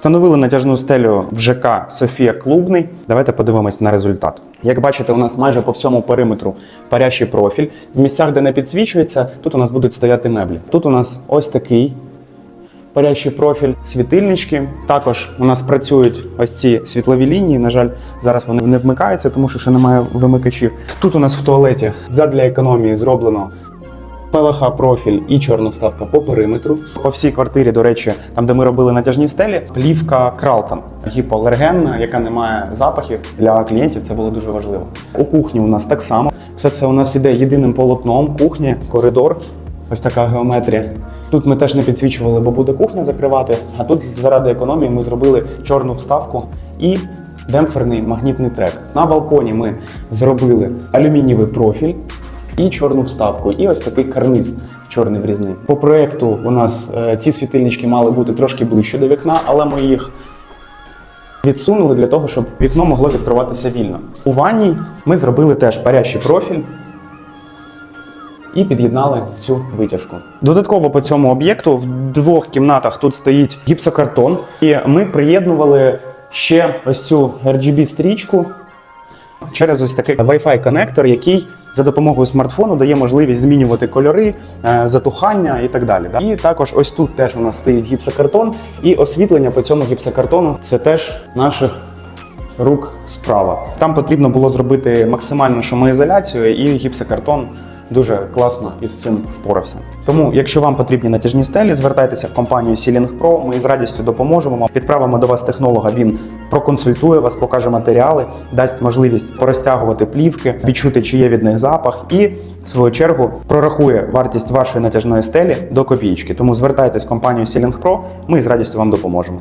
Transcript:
Встановили натяжну стелю в ЖК Софія Клубний. Давайте подивимось на результат. Як бачите, у нас майже по всьому периметру парящий профіль. В місцях, де не підсвічується, тут у нас будуть стояти меблі. Тут у нас ось такий парящий профіль, світильнички. Також у нас працюють ось ці світлові лінії. На жаль, зараз вони не вмикаються, тому що ще немає вимикачів. Тут у нас в туалеті задля економії зроблено ПВХ профіль і чорна вставка по периметру. По всій квартирі, до речі, там, де ми робили натяжні стелі, плівка Кралтон, гіпоалергенна, яка не має запахів. Для клієнтів це було дуже важливо. У кухні у нас так само. Все це у нас іде єдиним полотном. Кухня, коридор. Ось така геометрія. Тут ми теж не підсвічували, бо буде кухня закривати. А тут заради економії ми зробили чорну вставку і демпферний магнітний трек. На балконі ми зробили алюмінієвий профіль і чорну вставку, і ось такий карниз чорний врізний. По проекту у нас е, ці світильнички мали бути трошки ближче до вікна, але ми їх відсунули для того, щоб вікно могло відкриватися вільно. У ванній ми зробили теж парящий профіль. І під'єднали цю витяжку. Додатково по цьому об'єкту в двох кімнатах тут стоїть гіпсокартон, і ми приєднували ще ось цю RGB стрічку через ось такий Wi-Fi коннектор, який за допомогою смартфону дає можливість змінювати кольори, е, затухання і так далі. І також ось тут теж у нас стоїть гіпсокартон, і освітлення по цьому гіпсокартону це теж наших рук справа. Там потрібно було зробити максимальну шумоізоляцію, і гіпсокартон дуже класно із цим впорався. Тому, якщо вам потрібні натяжні стелі, звертайтеся в компанію Ceiling Pro, Ми з радістю допоможемо. вам. Відправимо до вас технолога. Він проконсультує вас, покаже матеріали, дасть можливість порозтягувати плівки, відчути, чи є від них запах, і в свою чергу прорахує вартість вашої натяжної стелі до копійки. Тому звертайтесь в компанію Ceiling Pro, Ми з радістю вам допоможемо.